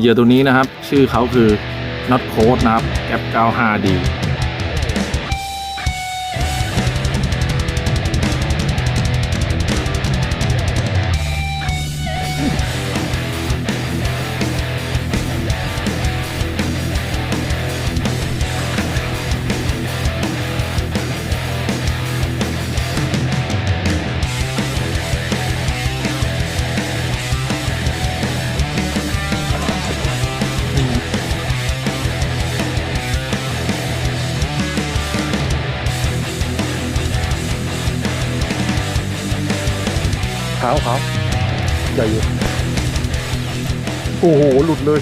เหยื่อตัวนี้นะครับ ชื่อเขาคือ Not Code นะครับแกป 95D าวขาวใหญ่อยู่โอ้โห หลุดเลย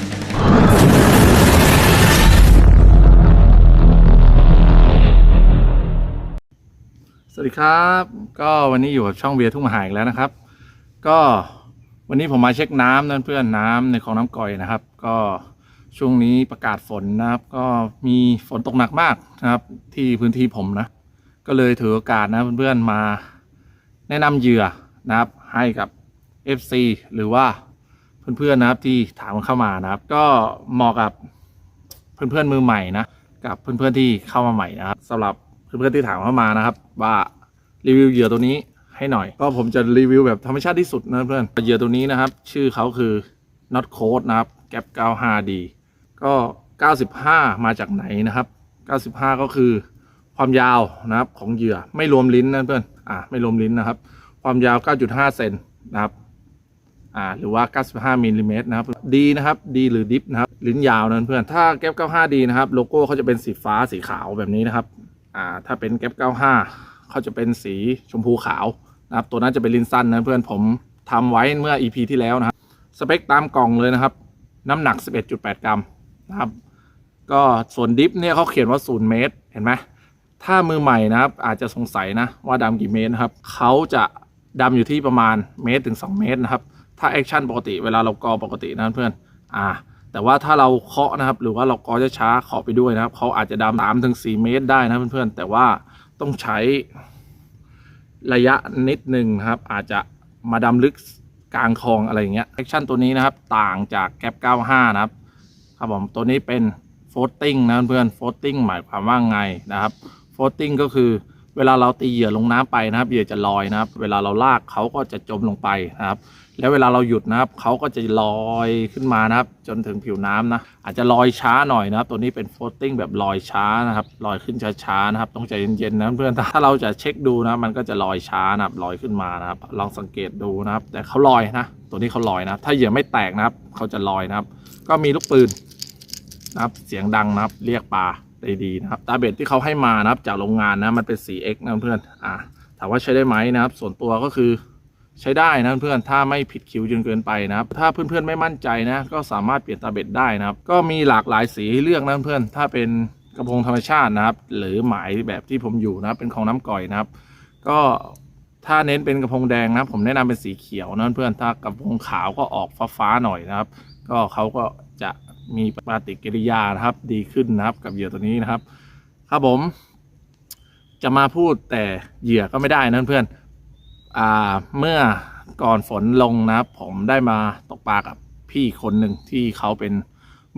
สวัสดีครับ ก็วันนี้อยู่กับช่องเบียร์ทุ่งมหาอีกแล้วนะครับ ก็วันนี้ผมมาเช็คน้ำนั่นเพื่อนน้ำในคลองน้ำก่อยนะครับ ก็ช่วงนี้ประกาศฝนนะครับ ก็มีฝนตกหนักมากนะครับ ที่พื้นที่ผมนะ ก็เลยถือโอกาสนะเพื่อนๆมาแนะนำเหยื่อนะครับ ให้กับ FC หรือว่าเพื่อนๆนะครับที่ถามเข้ามานะครับ ก็เหมาะกับเพื่อนๆมือใหม่นะกับเพื่อนๆที่เข้ามาใหม่นะครับสำหรับเพื่อนๆที่ถามเข้ามานะครับ ว่ารีวิวเหยื่อตัวนี้ให้หน่อย ก็ผมจะรีวิวแบบธรรมชาติที่สุดนะเพื่อนเหยื่อตัวนี้นะครับ ชื่อเขาคือ not code นะครับแกป 95D ก็ 95 มาจากไหนนะครับ 95 ก็คือความยาวนะครับของเหยื่อไม่รวมลิ้นนะเพื่อนอ่าไม่รวมลิ้นนะครับ ความยาว 9.5 เซนนะครับอ่าหรือว่า 95มิลลิเมตรนะครับดีนะครับดีหรือดิฟนะครับลิ้นยาวนะเพื่อนถ้าแก๊ป95ดีนะครับโลโก้เขาจะเป็นสีฟ้าสีขาวแบบนี้นะครับอ่าถ้าเป็นแก๊ป95เขาจะเป็นสีชมพูขาวนะครับตัวนั้นจะเป็นลิ้นสั้นนะเพื่อนผมทำไว้เมื่อ EP ที่แล้วนะครับสเปคตามกล่องเลยนะครับ น้ำหนัก 11.8 กรัมนะครับก็ส่วนดิฟเนี่ยเขาเขียนว่า 0 เมตร เห็นไหมถ้ามือใหม่นะครับอาจจะสงสัยนะว่าดำกี่เมตรนะครับเขาจะ ดำอยู่ที่ประมาณเมตรถึง 2 เมตรนะครับ ถ้าแอคชั่นปกติเวลาเรากอปกตินะเพื่อนอ่า แต่ว่าถ้าเราเคาะนะครับ หรือว่าเรากอช้าๆเคาะไปด้วยนะครับเขาอาจจะดำสามถึงสี่เมตรได้นะเพื่อนๆแต่ว่าต้องใช้ระยะนิดหนึ่งนะครับ อาจจะมาดำลึกกลางคลองอะไรอย่างเงี้ยแอคชั่นตัวนี้นะครับ ต่างจากแก๊ป95 นะครับ ครับผมตัวนี้เป็นโฟตติ้งนะเพื่อนโฟตติ้งหมายความว่าไงนะครับโฟตติ้งก็คือ เวลาเราตีเหยื่อลงน้ำไปนะครับเหยื่อจะลอยนะครับ เวลาเราลากเขาก็จะจมลงไปนะครับ แล้วเวลาเราหยุดนะครับเขาก็จะลอยขึ้นมานะครับ จนถึงผิวน้ำนะ อาจจะลอยช้าหน่อยนะครับ ตัวนี้เป็นโฟตติ้งแบบลอยช้านะครับลอยขึ้นช้าๆนะครับต้องใจเย็นๆนะเพื่อนถ้าเราจะเช็คดูนะมันก็จะลอยช้านะครับลอยขึ้นมานะครับ ลองสังเกตดูนะครับ แต่เขาลอยนะ ตัวนี้เขาลอยนะถ้าเหยื่อไม่แตกนะครับเขาจะลอยนะครับ ก็มีลูกปืนนะครับ เสียงดังนะครับ เรียกปลา ได้ดีนะครับตาเบ็ดที่เขาให้มานะครับ จากโรงงานนะมันเป็น 4x นะเพื่อนอ่าถามว่าใช้ได้ไหมนะครับ ส่วนตัวก็คือใช้ได้นะเพื่อนถ้าไม่ผิดคิวจนเกินไปนะครับ ถ้าเพื่อนๆไม่มั่นใจนะ ก็สามารถเปลี่ยนตาเบ็ดได้นะครับ ก็มีหลากหลายสีให้เลือกนะเพื่อนถ้าเป็นกระพงธรรมชาตินะครับ หรือหมายแบบที่ผมอยู่นะเป็นของน้ำก่อยนะครับ ก็ถ้าเน้นเป็นกระพงแดงนะผมแนะนำเป็นสีเขียวนะเพื่อนถ้ากระพงขาวก็ออกฟ้าๆหน่อยนะครับ ก็เขาก็จะ มีปฏิกิริยานะครับ ดีขึ้นนะครับ กับเหยื่อตัวนี้นะครับ ครับผม จะมาพูดแต่เหยื่อก็ไม่ได้นะเพื่อนอ่าเมื่อก่อนฝนลงนะครับ ผมได้มาตกปลากับพี่คนหนึ่งที่เขาเป็น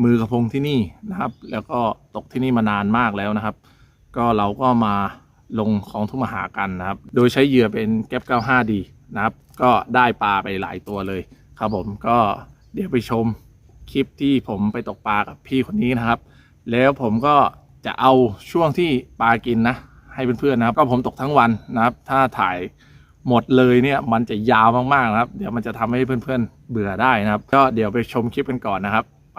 มือกระพงที่นี่นะครับ แล้วก็ตกที่นี่มานานมากแล้วนะครับ ก็เราก็มาลงของทุ่มหากันนะครับ โดยใช้เหยื่อเป็นแก๊ป 95D นะครับ ก็ได้ปลาไปหลายตัวเลยครับผมก็เดี๋ยวไปชม คลิปที่ผมไปตกปลากับพี่คนนี้นะครับ แล้วผมก็จะเอาช่วงที่ปลากินนะ ให้เพื่อนๆนะครับ ก็ผมตกทั้งวันนะครับ ถ้าถ่ายหมดเลยเนี่ยมันจะยาวมากๆนะครับ เดี๋ยวมันจะทำให้เพื่อนๆเบื่อได้นะครับ ก็เดี๋ยวไปชมคลิปกันก่อนนะครับ ไป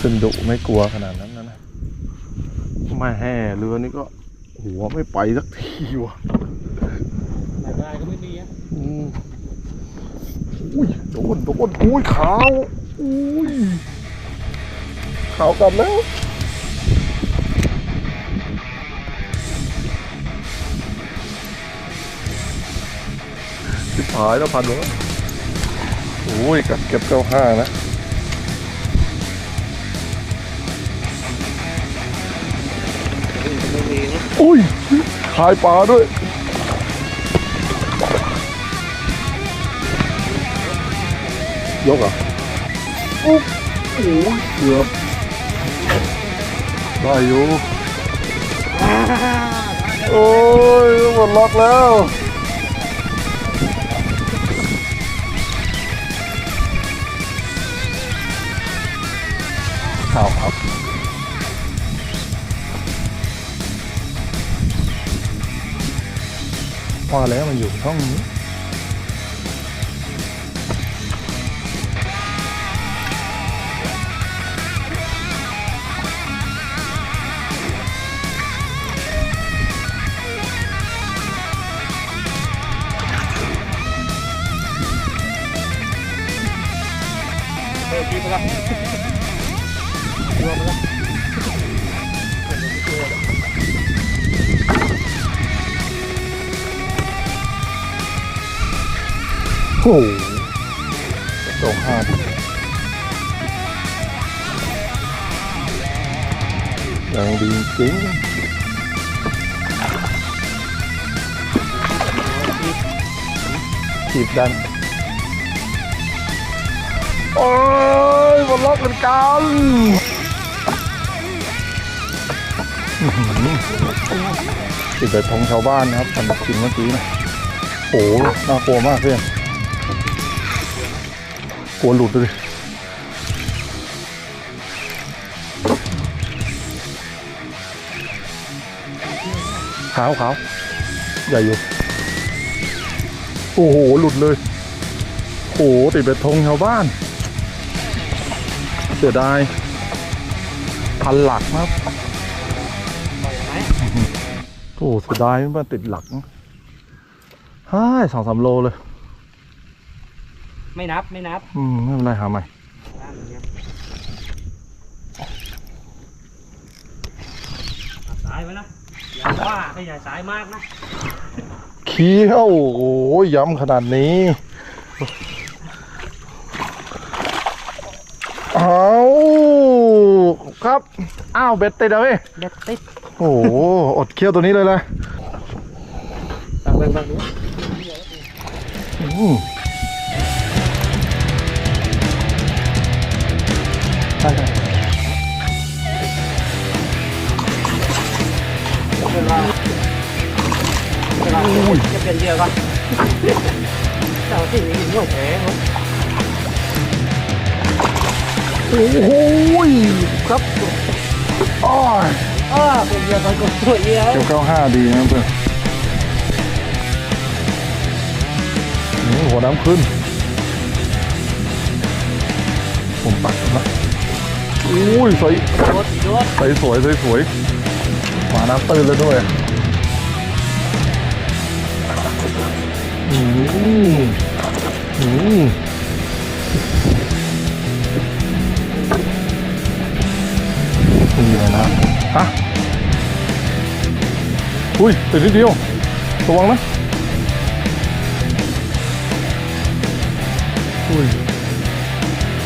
เป็นดุไม่กลัวขนาดนั้นนะนะไม่แห่เรือนี่ก็ หัวไม่ไปสักทีวะได้ก็ไม่มีอะอืมอุ้ยโดนโดนอุ้ยขาวอุ้ยขาวกลับแล้วสิบหายแล้วพันแล้วโอ้ยกัดเก็บเก้าห้านะ อุ้ยขายปลาด้วย ยกเหรอะอุ๊บโอ้ยเกือบได้อยู่โอ้ยหมดล็อกแล้วข่าวครับ ว่าแล้วมันอยู่ช่องนี้เออพี่ไปละรวมไปละ โอ้โหสองห้าดิยังดีจริงถีบดัน โอ้ยบนล็อกเหมือนกันอื้อหือติดไปทงชาวบ้านนะครับสำหรับกินเมื่อกี้นะโอ้โหน่ากลัวมากเพื่อน กลัวหลุดเลยขาวขาวใหญ่อยู่ โอ้โห หลุดเลย โอ้โห ติดเบ็ดธงชาวบ้าน เสียดาย พันหลักครับโอ้เสียดายมันติดหลักฮ่ายสองสามโลเลย ไม่นับไม่นับอืมไม่เป็นไรหาใหม่นั่นไงตัดสายไว้นะอย่าว่าให้ใหญ่สายมากนะเคี้ยวโอ้โหย้ำขนาดนี้เอาครับอ้าวเบ็ดติดแล้วเว้ยเด็ดติดโอ้โหอดเคี้ยวตัวนี้เลยนะตักเบิ่งตักดู เวลาจะเปลี่ยนเดียวกันเจ้าที่มีโยกแผลหมดโอ้โหครับอ้อยเออเป็นเดียวกันก็สวยเดียวเกี่ยวเก้าห้าดีนะเพื่อนอืมหัวน้ำขึ้น ผมตักนะอุ้ยใสรถรถใสสวยใสสวยหมาน้ำตื้นแล้วด้วย อืมอืมนี่เลยนะฮะอุ้ยติดนิดเดียวระวังนะอุ้ย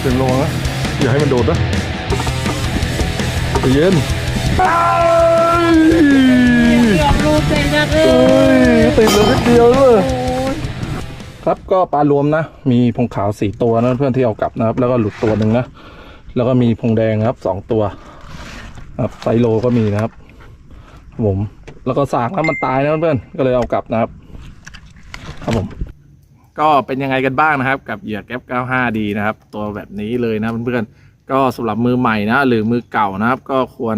เต็มระวังนะอย่าให้มันโดดนะใจเย็น เอ้ยเกือบรูเต็มนะเอเอ้ยติดเหลยนิดเดียวเลยครับก็ปลารวมนะ มีพงขาวสี่ตัวนะเพื่อนที่เอากลับนะครับ แล้วก็หลุดตัวหนึ่งนะ แล้วก็มีพงแดงนะครับสองตัวครับไซโลก็มีนะครับผม แล้วก็สากนะมันตายนะเพื่อนก็เลยเอากลับนะครับ ครับผม ก็เป็นยังไงกันบ้างนะครับ กับเหยื่อแก๊ป 95D นะครับ ตัวแบบนี้เลยนะเพื่อนๆก็สำหรับมือใหม่นะ หรือมือเก่านะครับ ก็ควร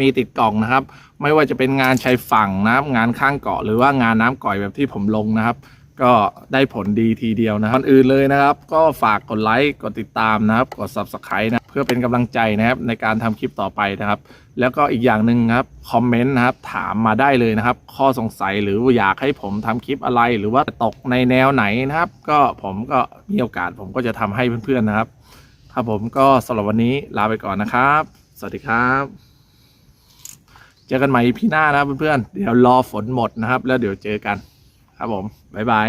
มีติดกล่องนะครับ ไม่ว่าจะเป็นงานชายฝั่งนะครับงานข้างเกาะหรือว่างานน้ำก่อยแบบที่ผมลงนะครับ ก็ได้ผลดีทีเดียวนะครับก่อนอื่นเลยนะครับ ก็ฝากกดไลค์กดติดตามนะครับ กด subscribe นะเพื่อเป็นกำลังใจนะครับในการทำคลิปต่อไปนะครับ แล้วก็อีกอย่างหนึ่งครับคอมเมนต์นะครับถามมาได้เลยนะครับ ข้อสงสัยหรืออยากให้ผมทำคลิปอะไรหรือว่าตกในแนวไหนนะครับ ก็ผมก็มีโอกาสผมก็จะทำให้เพื่อนๆนะครับครับผมก็สำหรับวันนี้ลาไปก่อนนะครับ สวัสดีครับ จอกันใหม่พี่หน้านะเพื่อนๆเดี๋ยวรอฝนหมดนะครับ แล้วเดี๋ยวเจอกัน ครับผมบ๊ายบาย